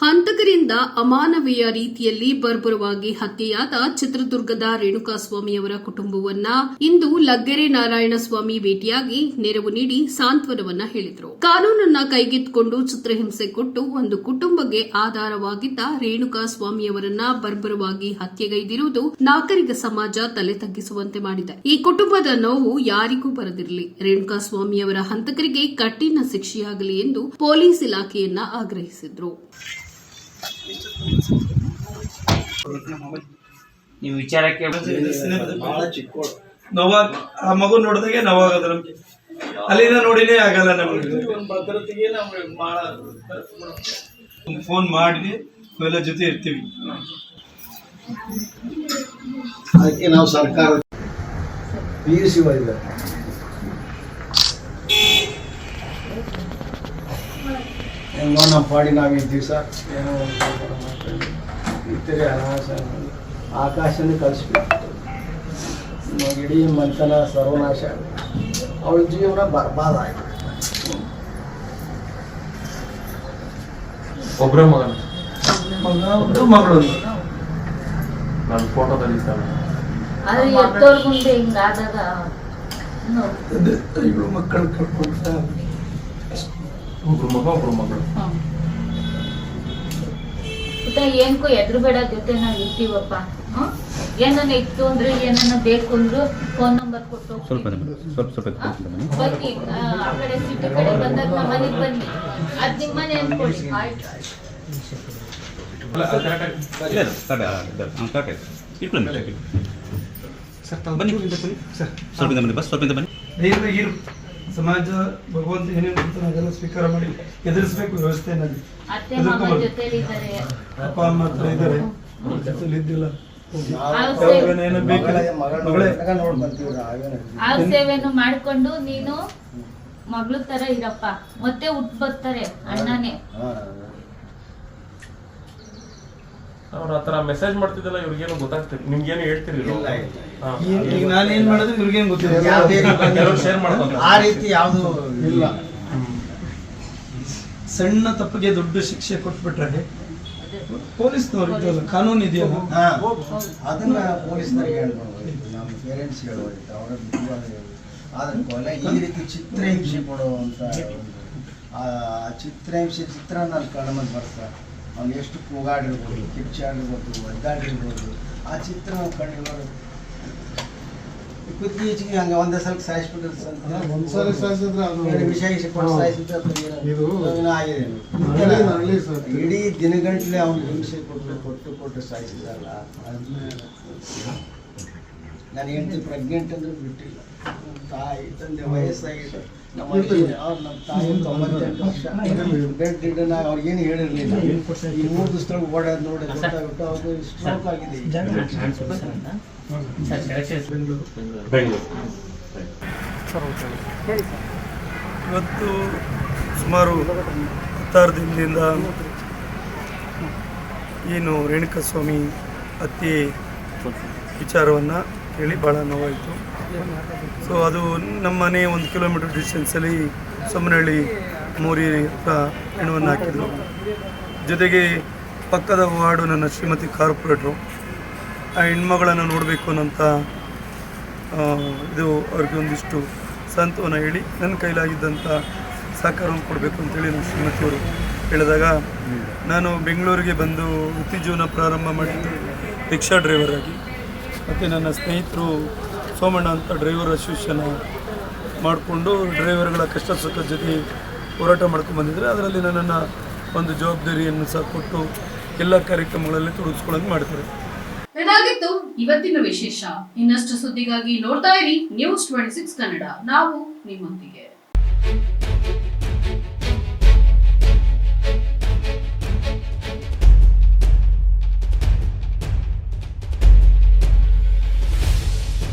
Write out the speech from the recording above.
ಹಂತಕರಿಂದ ಅಮಾನವೀಯ ರೀತಿಯಲ್ಲಿ ಬರ್ಬರವಾಗಿ ಹತ್ಯೆಯಾದ ಚಿತ್ರದುರ್ಗದ ರೇಣುಕಾಸ್ವಾಮಿಯವರ ಕುಟುಂಬವನ್ನ ಇಂದು ಲಗ್ಗೆರೆ ನಾರಾಯಣಸ್ವಾಮಿ ಭೇಟಿಯಾಗಿ ನೆರವು ನೀಡಿ ಸಾಂತ್ವನವನ್ನ ಹೇಳಿದರು. ಕಾನೂನನ್ನ ಕೈಗೆತ್ತಿಕೊಂಡು ಚಿತ್ರಹಿಂಸೆ ಕೊಟ್ಟು ಒಂದು ಕುಟುಂಬಕ್ಕೆ ಆಧಾರವಾಗಿದ್ದ ರೇಣುಕಾಸ್ವಾಮಿಯವರನ್ನ ಬರ್ಬರವಾಗಿ ಹತ್ಯೆಗೈದಿರುವುದು ನಾಗರಿಕ ಸಮಾಜ ತಲೆ ತಗ್ಗಿಸುವಂತೆ ಮಾಡಿದೆ. ಈ ಕುಟುಂಬದ ನೋವು ಯಾರಿಗೂ ಬರದಿರಲಿ. ರೇಣುಕಾಸ್ವಾಮಿಯವರ ಹಂತಕರಿಗೆ ಕಠಿಣ ಶಿಕ್ಷೆಯಾಗಲಿ ಎಂದು ಪೊಲೀಸ್ ಇಲಾಖೆಯನ್ನ ಆಗ್ರಹಿಸಿದ್ರು. ನೀವು ವಿಚಾರಕ್ಕೆ ಬಹಳ ಚಿಕ್ಕೋಳು. ನೋವಾಗ ಆ ಮಗು ನೋಡಿದಾಗೆ ನೋವಾಗದ ನಮ್ಗೆ. ಅಲ್ಲಿಂದ ನೋಡಿನೇ ಆಗಲ್ಲ ನಮಗೆ. ಒಂದು ಭದ್ರತೆಗೆ ನಾವು ಭಾಳ ಫೋನ್ ಮಾಡಿ ನಾವೆಲ್ಲ ಜೊತೆ ಇರ್ತೀವಿ. ಅದಕ್ಕೆ ನಾವು ಸರ್ಕಾರ ಪಿ ಯು ಸಿ ಓದಿದ ಹೆಂಗೋ ನಮ್ಮ ಪಾಡಿ ನಾವು ಇದ್ದೀವಿ ಸರ್ ಏನೋ ಇರ್ತೀರಿ ಅನಾಸ ಆಕಾಶನೇ ಕಳಿಸ್ಬಿಟ್ಟು ಇವಾಗ ಇಡೀ ಮಂತನ ಸರ್ವನಾಶ. ಅವಳ ಜೀವನ ಬರ್ಬಾದ ಆಯ್ತು. ಒಬ್ರ ಮಗನ? ಮಗ ಒಬ್ಬರು ಮಗಳು. ನಾನು ಫೋಟೋದಲ್ಲಿ ಇದ್ದಾನೆ ಅದು ಎತ್ತೋರ್ ಮುಂದೆ ಹಿಂಗಾದಾಗ ನೋವು. ಇಬ್ರು ಮಕ್ಕಳು ಕಳ್ಕೊಂಡ ಒಬ್ರು ಮಗ ಒಬ್ರು ಮಗಳು ಪುಟ್ಟ ಏನ್ಕೋ ಎದ್ರು ಬೇಡ ಜೊತೆ ನಾವ್ ಇರ್ತೀವಪ್ಪ? ಏನನ್ನ ಇತ್ತು ಅಂದ್ರೆ ಏನನ್ನ ಬೇಕು ಅಂದ್ರು ಫೋನ್ ನಂಬರ್ ಕೊಟ್ಟು ಸ್ವಲ್ಪ. ಸ್ವಲ್ಪ ಸ್ವಲ್ಪ ಬನ್ನಿ ಆ, ಕಡೆ ಸಿಟಿ ಕಡೆ ಬಂದಾಗ ನಮ್ಮ ಮನೆಗ್ ಬನ್ನಿ. ಅದ್ ನಿಮ್ಮ ಮನೆ ಅನ್ಕೊಳ್ಳಿ. ಸರ್ ಸ್ವಲ್ಪ ಬನ್ನಿ ಬಸ್ ಸ್ವಲ್ಪ ಬನ್ನಿ ಸಮಾಜ ಭಗವಂತ ಏನೇನು ಕೊಡ್ತಾನೆ ಅದೆಲ್ಲ ಸ್ವೀಕಾರ ಮಾಡಿ ಎದುರಿಸ್ಬೇಕು ವ್ಯವಸ್ಥೆನಲ್ಲಿ. ನಾನು ಅಪ್ಪ ಅಮ್ಮ ಹತ್ರ ಇದ್ದಾರೆ. ಜೊತೆಲಿ ಇದ್ದಿಲ್ಲ. ಸೇವೆನು ಮಾಡ್ಕೊಂಡು ನೀನು ಮಗ್ಳು ತರ ಇರಪ್ಪ. ಮತ್ತೆ ಉಟ್ ಬರ್ತಾರೆ ಅಣ್ಣನೇ ಅವ್ರು ಆತರ ಮೆಸೇಜ್ ಮಾಡ್ತಿದ್ದಲ್ಲ ಇವ್ರಿಗೇನು ಗೊತ್ತಾಗ್ತಿಲ್ಲ. ನಿಮ್ಗೇನು ಹೇಳ್ತಿರ್ಲಿಲ್ಲ. ಈಗ ನಾನೇನ್ ಮಾಡೋದು ಇವ್ರಿಗೇನು ಗೊತ್ತಿಲ್ಲ. ಶೇರ್ ಮಾಡ್ಕೊಂತಾರೆ. ಆ ರೀತಿ ಯಾವುದು ಇಲ್ಲ. ಸಣ್ಣ ತಪ್ಪಿಗೆ ದೊಡ್ಡ ಶಿಕ್ಷೆ ಕೊಟ್ಬಿಟ್ರೆ ಪೊಲೀಸ್ನವ್ರು ಇದೆಯಲ್ಲ ಕಾನೂನು ಇದೆಯಲ್ಲ. ಅದನ್ನ ಪೊಲೀಸ್ನವ್ರಿಗೆ ಹೇಳ್ಬೋದು. ನಮ್ಮ ಪೇರೆಂಟ್ಸ್ ಹೇಳ್ಬೋದಿತ್ತು ಅವರ ಆದ್ರೆ ಕೊಲೆ ಈ ರೀತಿ ಚಿತ್ರಹಿಂಸೆ ಕೊಡುವಂತ ಅಂತ ಆ ಚಿತ್ರಹಿಂಸೆ ಚಿತ್ರ ನನ್ನ ಕಡಿಮೆ ಬರ್ತಾರೆ. ಅವ್ನು ಎಷ್ಟು ಕೂಗಾಡಿರ್ಬೋದು ಕಿಚ್ಚಾಡಿರ್ಬೋದು ಒದ್ದಾಡಿರ್ಬೋದು ಆ ಚಿತ್ರ ನಾವು ಕಣ್ಣಿರೋದು ಇತ್ತೀಚೆಗೆ ಹಂಗೆ ಒಂದೇ ಸಲ ಸಾಯಿಸ್ಬಿಟ್ರೆ ಸಾಯಿಸಿದ್ರೆ ಅದು ವಿಷಯ ಕೊಟ್ಟು ಸಾಯಿಸಿದ್ರೆ ಆಗಿದೆ. ಇಡೀ ದಿನಗಂಟ್ಲೆ ಅವ್ನು ಹಿಂಸೆ ಕೊಟ್ಟು ಕೊಟ್ಟು ಕೊಟ್ಟು ಸಾಯಿಸಿದಲ್ಲ ನಾನು ಹೆಂಡತಿ ಪ್ರೆಗ್ನೆಂಟ್ ಅಂದ್ರೆ ಬಿಟ್ಟಿಲ್ಲ. ತಾಯಿ ತಂದೆ ವಯಸ್ಸಾಗಿದೆ. ನಮ್ಮ ಅವ್ರು ನಮ್ಮ ತಾಯಿ ತೊಂಬತ್ತೆಂಟು ವರ್ಷ. ಬೆಡ್. ಇಡನ ಅವ್ರಿಗೇನು ಹೇಳಿರ್ಲಿಲ್ಲ. ಈ ಮೂರು ದಿವಸದೊಳಗೆ ಓಡೋದು ನೋಡಿ ಗೊತ್ತಾಗುತ್ತೆ. ಅವ್ರಿಗೆ ಸ್ಟ್ರೋಕ್ ಆಗಿದೆ. ಬೆಂಗಳೂರು. ಇವತ್ತು ಸುಮಾರು ಹತ್ತಾರು ದಿನದಿಂದ ಏನು ರೇಣುಕಸ್ವಾಮಿ ಹತ್ಯೆ ವಿಚಾರವನ್ನು ಕೇಳಿ ಭಾಳ ನೋವಾಯಿತು. ಸೊ ಅದು ನಮ್ಮ ಮನೆ ಒಂದು ಕಿಲೋಮೀಟರ್ ಡಿಸ್ಟೆನ್ಸಲ್ಲಿ ಸೊಮ್ಮನಹಳ್ಳಿ ಮೋರಿ ಹತ್ರ ಹೆಣವನ್ನು ಹಾಕಿದ್ರು. ಜೊತೆಗೆ ಪಕ್ಕದ ವಾರ್ಡು ನನ್ನ ಶ್ರೀಮತಿ ಕಾರ್ಪೊರೇಟ್ರು. ಆ ಹೆಣ್ಮಗಳನ್ನು ನೋಡಬೇಕು ಅನ್ನೋಂಥ ಇದು ಅವ್ರಿಗೆ ಒಂದಿಷ್ಟು ಸಾಂತ್ವನ ಹೇಳಿ ನನ್ನ ಕೈಲಾಗಿದ್ದಂಥ ಸಹಕಾರವನ್ನು ಕೊಡಬೇಕು ಅಂತೇಳಿ ನಮ್ಮ ಶ್ರೀಮತಿಯವರು ಹೇಳಿದಾಗ, ನಾನು ಬೆಂಗಳೂರಿಗೆ ಬಂದು ವೃತ್ತಿ ಜೀವನ ಪ್ರಾರಂಭ ಮಾಡಿದ್ದು ರಿಕ್ಷಾ ಡ್ರೈವರ್ ಆಗಿ. ಮತ್ತು ನನ್ನ ಸ್ನೇಹಿತರು ಸೋಮಣ್ಣ ಅಂತ ಡ್ರೈವರ್ ಅಸೋಸಿಯೇಷನ್ ಮಾಡಿಕೊಂಡು ಡ್ರೈವರ್ಗಳ ಕಷ್ಟ ಸುಖದ ಜೊತೆ ಹೋರಾಟ ಮಾಡ್ಕೊಂಡು ಬಂದಿದ್ದಾರೆ. ಅದರಲ್ಲಿ ನನ್ನನ್ನು ಒಂದು ಜವಾಬ್ದಾರಿಯನ್ನು ಸಹ ಕೊಟ್ಟು ಎಲ್ಲ ಕಾರ್ಯಕ್ರಮಗಳಲ್ಲಿ ತೊಡಗಿಸ್ಕೊಳ್ಳೋದು ಮಾಡ್ತಾರೆ. ಇದಾಗಿತ್ತು ಇವತ್ತಿನ ವಿಶೇಷ. ಇನ್ನಷ್ಟು ಸುದ್ದಿಗಾಗಿ ನೋಡ್ತಾ ಇರಿ ನ್ಯೂಸ್ ಟ್ವೆಂಟಿ ಸಿಕ್ಸ್ ಕನ್ನಡ ನಾವು ನಿಮ್ಮೊಂದಿಗೆ.